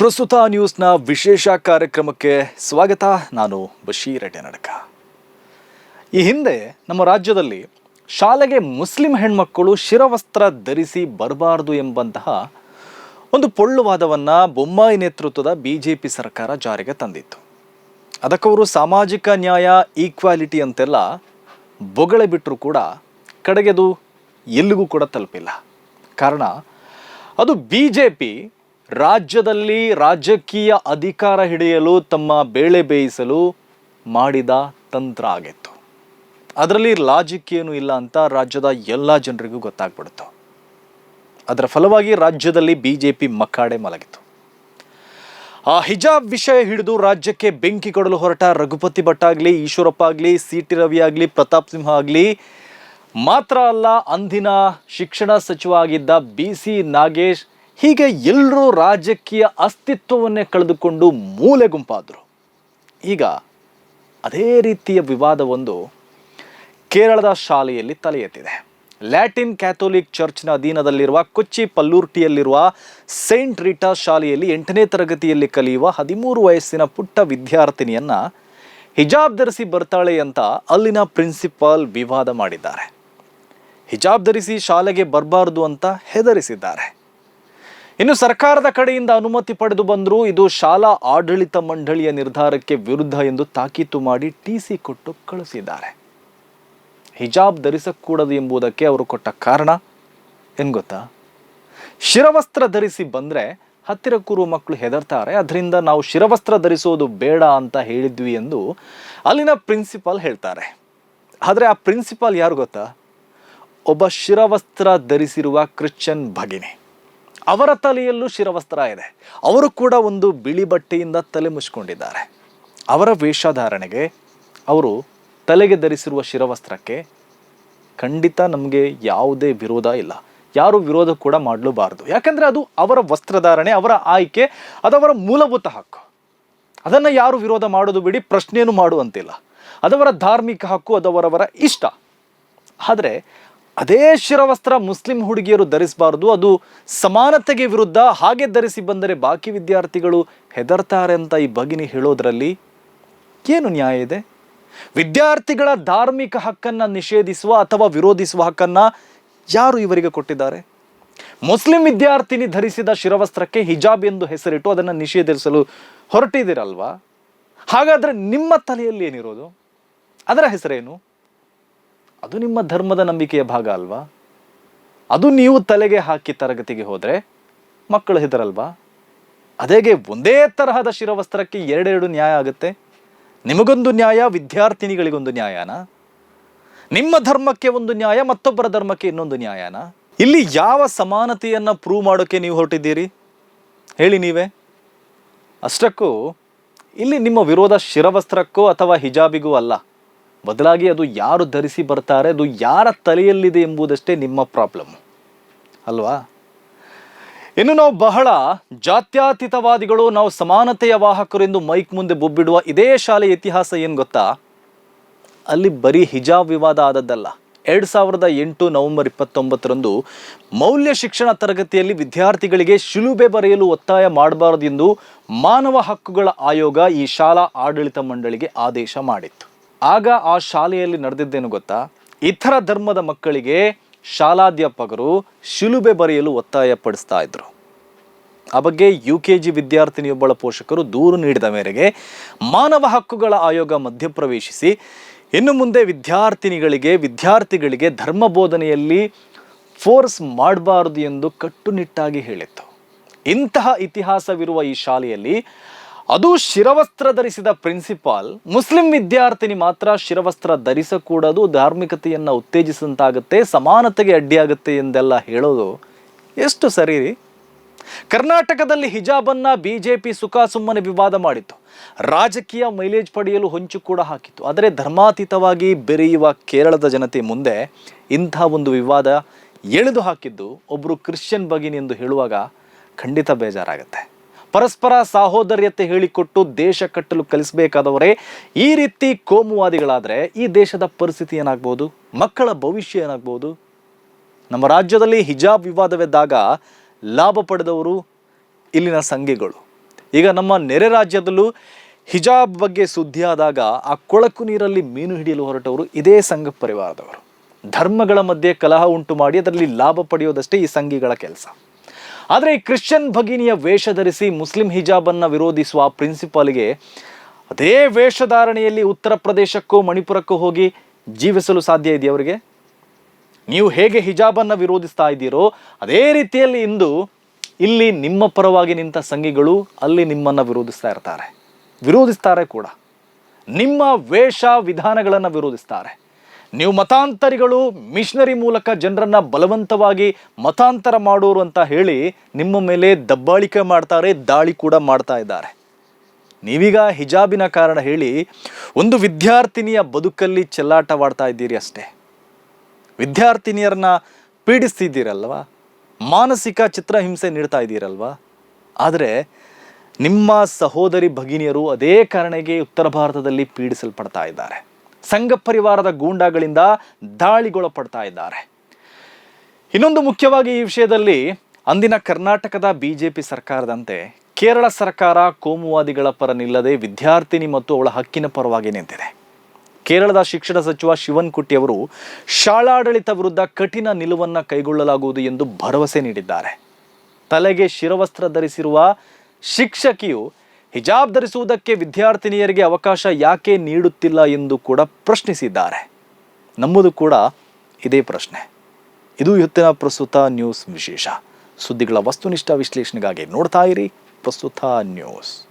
ಪ್ರಸ್ತುತ ನ್ಯೂಸ್ನ ವಿಶೇಷ ಕಾರ್ಯಕ್ರಮಕ್ಕೆ ಸ್ವಾಗತ. ನಾನು ಬಶೀರ್ ನಡಕ ಈ ಹಿಂದೆ ನಮ್ಮ ರಾಜ್ಯದಲ್ಲಿ ಶಾಲೆಗೆ ಮುಸ್ಲಿಂ ಹೆಣ್ಮಕ್ಕಳು ಶಿರವಸ್ತ್ರ ಧರಿಸಿ ಬರಬಾರದು ಎಂಬಂತಹ ಒಂದು ಪೊಳ್ಳುವಾದವನ್ನು ಬೊಮ್ಮಾಯಿ ನೇತೃತ್ವದ ಬಿ ಜೆ ಪಿ ಸರ್ಕಾರ ಜಾರಿಗೆ ತಂದಿತ್ತು. ಅದಕ್ಕವರು ಸಾಮಾಜಿಕ ನ್ಯಾಯ, ಈಕ್ವಾಲಿಟಿ ಅಂತೆಲ್ಲ ಬೊಗಳೆ ಬಿಟ್ಟರು ಕೂಡ ಕಡೆಗೆದು ಎಲ್ಲಿಗೂ ಕೂಡ ತಲುಪಿಲ್ಲ. ಕಾರಣ ಅದು ಬಿ ಜೆ ಪಿ ರಾಜ್ಯದಲ್ಲಿ ರಾಜಕೀಯ ಅಧಿಕಾರ ಹಿಡಿಯಲು ತಮ್ಮ ಬೇಳೆ ಬೇಯಿಸಲು ಮಾಡಿದ ತಂತ್ರ ಆಗಿತ್ತು. ಅದರಲ್ಲಿ ಲಾಜಿಕ್ ಏನು ಇಲ್ಲ ಅಂತ ರಾಜ್ಯದ ಎಲ್ಲ ಜನರಿಗೂ ಗೊತ್ತಾಗ್ಬಿಡ್ತು ಅದರ ಫಲವಾಗಿ ರಾಜ್ಯದಲ್ಲಿ ಬಿ ಜೆ ಪಿ ಮಕ್ಕಾಡೆ ಮಲಗಿತು ಆ ಹಿಜಾಬ್ ವಿಷಯ ಹಿಡಿದು ರಾಜ್ಯಕ್ಕೆ ಬೆಂಕಿ ಕೊಡಲು ಹೊರಟ ರಘುಪತಿ ಭಟ್ ಆಗಲಿ, ಈಶ್ವರಪ್ಪ ಆಗಲಿ ಸಿ ಟಿ ರವಿ ಆಗಲಿ, ಪ್ರತಾಪ್ ಸಿಂಹ ಆಗಲಿ, ಮಾತ್ರ ಅಲ್ಲ, ಅಂದಿನ ಶಿಕ್ಷಣ ಸಚಿವ ಆಗಿದ್ದ ಬಿ ಸಿ ನಾಗೇಶ್ ಹೀಗೆ ಎಲ್ಲರೂ ರಾಜಕೀಯ ಅಸ್ತಿತ್ವವನ್ನೇ ಕಳೆದುಕೊಂಡು ಮೂಲೆ ಗುಂಪಾದರು. ಈಗ ಅದೇ ರೀತಿಯ ವಿವಾದವೊಂದು ಕೇರಳದ ಶಾಲೆಯಲ್ಲಿ ತಲೆ ಎತ್ತಿದೆ ಲ್ಯಾಟಿನ್ ಕ್ಯಾಥೋಲಿಕ್ ಚರ್ಚ್ನ ಅಧೀನದಲ್ಲಿರುವ ಕೊಚ್ಚಿ ಪಲ್ಲೂರ್ಟಿಯಲ್ಲಿರುವ ಸೇಂಟ್ ರಿಟಾ ಶಾಲೆಯಲ್ಲಿ ಎಂಟನೇ ತರಗತಿಯಲ್ಲಿ ಕಲಿಯುವ ಹದಿಮೂರು ವಯಸ್ಸಿನ ಪುಟ್ಟ ವಿದ್ಯಾರ್ಥಿನಿಯನ್ನ ಹಿಜಾಬ್ ಧರಿಸಿ ಬರ್ತಾಳೆ ಅಂತ ಅಲ್ಲಿನ ಪ್ರಿನ್ಸಿಪಾಲ್ ವಿವಾದ ಮಾಡಿದ್ದಾರೆ. ಹಿಜಾಬ್ ಧರಿಸಿ ಶಾಲೆಗೆ ಬರಬಾರದು ಅಂತ ಹೆದರಿಸಿದ್ದಾರೆ. ಇನ್ನು ಸರ್ಕಾರದ ಕಡೆಯಿಂದ ಅನುಮತಿ ಪಡೆದು ಬಂದರೂ ಇದು ಶಾಲಾ ಆಡಳಿತ ಮಂಡಳಿಯ ನಿರ್ಧಾರಕ್ಕೆ ವಿರುದ್ಧ ಎಂದು ತಾಕೀತು ಮಾಡಿ ಟಿಸಿ ಕೊಟ್ಟು ಕಳಿಸಿದ್ದಾರೆ ಹಿಜಾಬ್ ಧರಿಸಕೂಡದು ಎಂಬುದಕ್ಕೆ ಅವರು ಕೊಟ್ಟ ಕಾರಣ ಏನು ಗೊತ್ತಾ? ಶಿರವಸ್ತ್ರ ಧರಿಸಿ ಬಂದರೆ ಹತ್ತಿರ ಕೂರುವ ಮಕ್ಕಳು ಹೆದರ್ತಾರೆ ಅದರಿಂದ ನಾವು ಶಿರವಸ್ತ್ರ ಧರಿಸೋದು ಬೇಡ ಅಂತ ಹೇಳಿದ್ವಿ ಎಂದು ಅಲ್ಲಿನ ಪ್ರಿನ್ಸಿಪಾಲ್ ಹೇಳ್ತಾರೆ. ಆದರೆ ಆ ಪ್ರಿನ್ಸಿಪಾಲ್ ಯಾರು ಗೊತ್ತಾ? ಒಬ್ಬ ಶಿರವಸ್ತ್ರ ಧರಿಸಿರುವ ಕ್ರಿಶ್ಚಿಯನ್ ಭಗಿನಿ. ಅವರ ತಲೆಯಲ್ಲೂ ಶಿರವಸ್ತ್ರ ಇದೆ. ಅವರು ಕೂಡ ಒಂದು ಬಿಳಿ ಬಟ್ಟೆಯಿಂದ ತಲೆ ಮುಚ್ಕೊಂಡಿದ್ದಾರೆ. ಅವರ ವೇಷಧಾರಣೆಗೆ ಅವರು ತಲೆಗೆ ಧರಿಸಿರುವ ಶಿರವಸ್ತ್ರಕ್ಕೆ ಖಂಡಿತ ನಮಗೆ ಯಾವುದೇ ವಿರೋಧ ಇಲ್ಲ. ಯಾರು ವಿರೋಧ ಕೂಡ ಮಾಡಲೂಬಾರದು. ಯಾಕಂದರೆ ಅದು ಅವರ ವಸ್ತ್ರಧಾರಣೆ, ಅವರ ಆಯ್ಕೆ ಅವರ ಮೂಲಭೂತ ಹಕ್ಕು. ಅದನ್ನು ಯಾರು ವಿರೋಧ ಮಾಡೋದು ಬಿಡಿ ಪ್ರಶ್ನೆಯನ್ನು ಮಾಡುವಂತಿಲ್ಲ. ಅದವರ ಧಾರ್ಮಿಕ ಹಕ್ಕು ಅದವರವರ ಇಷ್ಟ. ಆದರೆ ಅದೇ ಶಿರವಸ್ತ್ರ ಮುಸ್ಲಿಂ ಹುಡುಗಿಯರು ಧರಿಸಬಾರದು, ಅದು ಸಮಾನತೆಗೆ ವಿರುದ್ಧ ಹಾಗೆ ಧರಿಸಿ ಬಂದರೆ ಬಾಕಿ ವಿದ್ಯಾರ್ಥಿಗಳು ಹೆದರ್ತಾರೆ ಅಂತ ಈ ಭಗಿನಿ ಹೇಳೋದ್ರಲ್ಲಿ ಏನು ನ್ಯಾಯ ಇದೆ? ವಿದ್ಯಾರ್ಥಿಗಳ ಧಾರ್ಮಿಕ ಹಕ್ಕನ್ನು ನಿಷೇಧಿಸುವ ಅಥವಾ ವಿರೋಧಿಸುವ ಹಕ್ಕನ್ನು ಯಾರು ಇವರಿಗೆ ಕೊಟ್ಟಿದ್ದಾರೆ? ಮುಸ್ಲಿಂ ವಿದ್ಯಾರ್ಥಿನಿ ಧರಿಸಿದ ಶಿರವಸ್ತ್ರಕ್ಕೆ ಹಿಜಾಬ್ ಎಂದು ಹೆಸರಿಟ್ಟು ಅದನ್ನು ನಿಷೇಧಿಸಲು ಹೊರಟಿದ್ದೀರಲ್ವಾ? ಹಾಗಾದರೆ ನಿಮ್ಮ ತಲೆಯಲ್ಲಿ ಏನಿರೋದು? ಅದರ ಹೆಸರೇನು? ಅದು ನಿಮ್ಮ ಧರ್ಮದ ನಂಬಿಕೆಯ ಭಾಗ ಅಲ್ವಾ? ಅದು ನೀವು ತಲೆಗೆ ಹಾಕಿ ತರಗತಿಗೆ ಹೋದರೆ ಮಕ್ಕಳು ಹೆದರಲ್ವಾ? ಅದೇಗೆ ಒಂದೇ ತರಹದ ಶಿರವಸ್ತ್ರಕ್ಕೆ ಎರಡೆರಡು ನ್ಯಾಯ ಆಗುತ್ತೆ? ನಿಮಗೊಂದು ನ್ಯಾಯ, ವಿದ್ಯಾರ್ಥಿನಿಗಳಿಗೊಂದು ನ್ಯಾಯನ? ನಿಮ್ಮ ಧರ್ಮಕ್ಕೆ ಒಂದು ನ್ಯಾಯ, ಮತ್ತೊಬ್ಬರ ಧರ್ಮಕ್ಕೆ ಇನ್ನೊಂದು ನ್ಯಾಯನ? ಇಲ್ಲಿ ಯಾವ ಸಮಾನತೆಯನ್ನು ಪ್ರೂವ್ ಮಾಡೋಕ್ಕೆ ನೀವು ಹೊರಟಿದ್ದೀರಿ? ಹೇಳಿ ನೀವೇ. ಅಷ್ಟಕ್ಕೂ ಇಲ್ಲಿ ನಿಮ್ಮ ವಿರೋಧ ಶಿರವಸ್ತ್ರಕ್ಕೋ ಅಥವಾ ಹಿಜಾಬಿಗೂ ಅಲ್ಲ. ಬದಲಾಗಿ ಅದು ಯಾರು ಧರಿಸಿ ಬರ್ತಾರೆ, ಅದು ಯಾರ ತಲೆಯಲ್ಲಿದೆ ಎಂಬುದಷ್ಟೇ ನಿಮ್ಮ ಪ್ರಾಬ್ಲಮ್ ಅಲ್ವಾ? ಇನ್ನು ನಾವು ಬಹಳ ಜಾತ್ಯಾತೀತವಾದಿಗಳು, ನಾವು ಸಮಾನತೆಯ ವಾಹಕರು ಎಂದು ಮೈಕ್ ಮುಂದೆ ಬೊಬ್ಬಿಡುವ ಇದೇ ಶಾಲೆ ಇತಿಹಾಸ ಏನು ಗೊತ್ತಾ? ಅಲ್ಲಿ ಬರೀ ಹಿಜಾಬ್ ವಿವಾದ ಆದದ್ದಲ್ಲ. ಎರಡು ಸಾವಿರದ ಎಂಟು ನವೆಂಬರ್ ಇಪ್ಪತ್ತೊಂಬತ್ತರಂದು ಮೌಲ್ಯ ಶಿಕ್ಷಣ ತರಗತಿಯಲ್ಲಿ ವಿದ್ಯಾರ್ಥಿಗಳಿಗೆ ಶಿಲುಬೆ ಬರೆಯಲು ಒತ್ತಾಯ ಮಾಡಬಾರದು ಎಂದು ಮಾನವ ಹಕ್ಕುಗಳ ಆಯೋಗ ಈ ಶಾಲಾ ಆಡಳಿತ ಮಂಡಳಿಗೆ ಆದೇಶ ಮಾಡಿತ್ತು. ಆಗ ಆ ಶಾಲೆಯಲ್ಲಿ ನಡೆದಿದ್ದೇನು ಗೊತ್ತಾ? ಇತರ ಧರ್ಮದ ಮಕ್ಕಳಿಗೆ ಶಾಲಾಧ್ಯಾಪಕರು ಶಿಲುಬೆ ಬರೆಯಲು ಒತ್ತಾಯ ಪಡಿಸ್ತಾ ಇದ್ರು. ಆ ಬಗ್ಗೆ ಯು ಕೆ ಜಿ ವಿದ್ಯಾರ್ಥಿನಿಯೊಬ್ಬಳ ಪೋಷಕರು ದೂರು ನೀಡಿದ ಮೇರೆಗೆ ಮಾನವ ಹಕ್ಕುಗಳ ಆಯೋಗ ಮಧ್ಯಪ್ರವೇಶಿಸಿ, ಇನ್ನು ಮುಂದೆ ವಿದ್ಯಾರ್ಥಿನಿಗಳಿಗೆ, ವಿದ್ಯಾರ್ಥಿಗಳಿಗೆ ಧರ್ಮ ಬೋಧನೆಯಲ್ಲಿ ಫೋರ್ಸ್ ಮಾಡಬಾರದು ಎಂದು ಕಟ್ಟುನಿಟ್ಟಾಗಿ ಹೇಳಿತ್ತು. ಇಂತಹ ಇತಿಹಾಸವಿರುವ ಈ ಶಾಲೆಯಲ್ಲಿ ಅದು ಶಿರವಸ್ತ್ರ ಧರಿಸಿದ ಪ್ರಿನ್ಸಿಪಾಲ್. ಮುಸ್ಲಿಂ ವಿದ್ಯಾರ್ಥಿನಿ ಮಾತ್ರ ಶಿರವಸ್ತ್ರ ಧರಿಸಕೂಡದು, ಧಾರ್ಮಿಕತೆಯನ್ನು ಉತ್ತೇಜಿಸಿದಂತಾಗುತ್ತೆ, ಸಮಾನತೆಗೆ ಅಡ್ಡಿಯಾಗುತ್ತೆ ಎಂದೆಲ್ಲ ಹೇಳೋದು ಎಷ್ಟು ಸರಿ ಕರ್ನಾಟಕದಲ್ಲಿ ಹಿಜಾಬನ್ನ ಬಿಜೆಪಿ ಪಿ ಸುಮ್ಮನೆ ವಿವಾದ ಮಾಡಿತ್ತು. ರಾಜಕೀಯ ಮೈಲೇಜ್ ಪಡೆಯಲು ಹೊಂಚು ಕೂಡ ಹಾಕಿತ್ತು. ಆದರೆ ಧರ್ಮಾತೀತವಾಗಿ ಬೆರೆಯುವ ಕೇರಳದ ಜನತೆ ಮುಂದೆ ಇಂಥ ಒಂದು ವಿವಾದ ಎಳೆದು ಹಾಕಿದ್ದು ಒಬ್ಬರು ಕ್ರಿಶ್ಚಿಯನ್ ಭಗಿನಿ ಎಂದು ಹೇಳುವಾಗ ಖಂಡಿತ ಬೇಜಾರಾಗುತ್ತೆ. ಪರಸ್ಪರ ಸಹೋದರ್ಯತೆ ಹೇಳಿಕೊಟ್ಟು ದೇಶ ಕಟ್ಟಲು ಕಲಿಸಬೇಕಾದವರೇ, ಈ ರೀತಿ ಕೋಮುವಾದಿಗಳಾದರೆ ಈ ದೇಶದ ಪರಿಸ್ಥಿತಿ ಏನಾಗ್ಬೋದು? ಮಕ್ಕಳ ಭವಿಷ್ಯ ಏನಾಗ್ಬೋದು? ನಮ್ಮ ರಾಜ್ಯದಲ್ಲಿ ಹಿಜಾಬ್ ವಿವಾದವೆದ್ದಾಗ ಲಾಭ ಪಡೆದವರು ಇಲ್ಲಿನ ಸಂಘಿಗಳು. ಈಗ ನಮ್ಮ ನೆರೆ ರಾಜ್ಯದಲ್ಲೂ ಹಿಜಾಬ್ ಬಗ್ಗೆ ಸುದ್ದಿ ಆದಾಗ ಆ ಕೊಳಕು ನೀರಲ್ಲಿ ಮೀನು ಹಿಡಿಯಲು ಹೊರಟವರು ಇದೇ ಸಂಘ ಪರಿವಾರದವರು. ಧರ್ಮಗಳ ಮಧ್ಯೆ ಕಲಹ ಉಂಟು ಮಾಡಿ ಅದರಲ್ಲಿ ಲಾಭ ಪಡೆಯೋದಷ್ಟೇ ಈ ಸಂಘಿಗಳ ಕೆಲಸ. ಆದರೆ ಈ ಕ್ರಿಶ್ಚಿಯನ್ ಭಗಿನಿಯ ವೇಷ ಧರಿಸಿ ಮುಸ್ಲಿಂ ಹಿಜಾಬನ್ನು ವಿರೋಧಿಸುವ ಪ್ರಿನ್ಸಿಪಾಲ್ಗೆ ಅದೇ ವೇಷಧಾರಣೆಯಲ್ಲಿ ಉತ್ತರ ಪ್ರದೇಶಕ್ಕೂ ಮಣಿಪುರಕ್ಕೂ ಹೋಗಿ ಜೀವಿಸಲು ಸಾಧ್ಯ ಇದೆಯಾ ಅವರಿಗೆ? ನೀವು ಹೇಗೆ ಹಿಜಾಬನ್ನು ವಿರೋಧಿಸ್ತಾ ಇದ್ದೀರೋ, ಅದೇ ರೀತಿಯಲ್ಲಿ ಇಂದು ಇಲ್ಲಿ ನಿಮ್ಮ ಪರವಾಗಿ ನಿಂತ ಸಂಘಿಗಳು ಅಲ್ಲಿ ನಿಮ್ಮನ್ನು ವಿರೋಧಿಸ್ತಾ ಇರ್ತಾರೆ. ವಿರೋಧಿಸ್ತಾರೆ ಕೂಡ. ನಿಮ್ಮ ವೇಷ ವಿಧಾನಗಳನ್ನು ವಿರೋಧಿಸ್ತಾರೆ. ನೀವು ಮತಾಂತರಿಗಳು ಮಿಷನರಿ ಮೂಲಕ ಜನರನ್ನ ಬಲವಂತವಾಗಿ ಮತಾಂತರ ಮಾಡೋರು ಅಂತ ಹೇಳಿ ನಿಮ್ಮ ಮೇಲೆ ದಬ್ಬಾಳಿಕೆ ಮಾಡ್ತಾರೆ, ದಾಳಿ ಕೂಡ ಮಾಡ್ತಾ ಇದ್ದಾರೆ. ನೀವೀಗ ಹಿಜಾಬಿನ ಕಾರಣ ಹೇಳಿ ಒಂದು ವಿದ್ಯಾರ್ಥಿನಿಯ ಬದುಕಲ್ಲಿ ಚೆಲ್ಲಾಟವಾಡ್ತಾ ಇದ್ದೀರಿ ಅಷ್ಟೇ. ವಿದ್ಯಾರ್ಥಿನಿಯರನ್ನ ಪೀಡಿಸ್ತಿದ್ದೀರಲ್ವಾ? ಮಾನಸಿಕ ಚಿತ್ರಹಿಂಸೆ ನೀಡ್ತಾ ಇದ್ದೀರಲ್ವಾ? ಆದರೆ ನಿಮ್ಮ ಸಹೋದರಿ ಭಗಿನಿಯರು ಅದೇ ಕಾರಣಕ್ಕೆ ಉತ್ತರ ಭಾರತದಲ್ಲಿ ಪೀಡಿಸಲ್ಪಡ್ತಾ ಇದ್ದಾರೆ. ಸಂಘ ಪರಿವಾರದ ಗೂಂಡಾಗಳಿಂದ ದಾಳಿಗೊಳಪಡ್ತಾ ಇದ್ದಾರೆ. ಇನ್ನೊಂದು ಮುಖ್ಯವಾಗಿ ಈ ವಿಷಯದಲ್ಲಿ ಅಂದಿನ ಕರ್ನಾಟಕದ ಬಿಜೆಪಿ ಸರ್ಕಾರದಂತೆ ಕೇರಳ ಸರ್ಕಾರ ಕೋಮುವಾದಿಗಳ ಪರ ನಿಲ್ಲದೆ ವಿದ್ಯಾರ್ಥಿನಿ ಮತ್ತು ಅವಳ ಹಕ್ಕಿನ ಪರವಾಗಿ ನಿಂತಿದೆ. ಕೇರಳದ ಶಿಕ್ಷಣ ಸಚಿವ ಶಿವನ್ ಕುಟ್ಟಿ ಅವರು ಶಾಲಾಡಳಿತ ವಿರುದ್ಧ ಕಠಿಣ ನಿಲುವನ್ನು ಕೈಗೊಳ್ಳಲಾಗುವುದು ಎಂದು ಭರವಸೆ ನೀಡಿದ್ದಾರೆ. ತಲೆಗೆ ಶಿರವಸ್ತ್ರ ಧರಿಸಿರುವ ಶಿಕ್ಷಕಿಯು ಹಿಜಾಬ್ ಧರಿಸುವುದಕ್ಕೆ ವಿದ್ಯಾರ್ಥಿನಿಯರಿಗೆ ಅವಕಾಶ ಯಾಕೆ ನೀಡುತ್ತಿಲ್ಲ ಎಂದು ಕೂಡ ಪ್ರಶ್ನಿಸಿದ್ದಾರೆ. ನಮ್ಮದು ಕೂಡ ಇದೇ ಪ್ರಶ್ನೆ. ಇದು ಇವತ್ತಿನ ಪ್ರಸ್ತುತ ನ್ಯೂಸ್ ವಿಶೇಷ. ಸುದ್ದಿಗಳ ವಸ್ತುನಿಷ್ಠ ವಿಶ್ಲೇಷಣೆಗಾಗಿ ನೋಡ್ತಾ ಇರಿ ಪ್ರಸ್ತುತ ನ್ಯೂಸ್.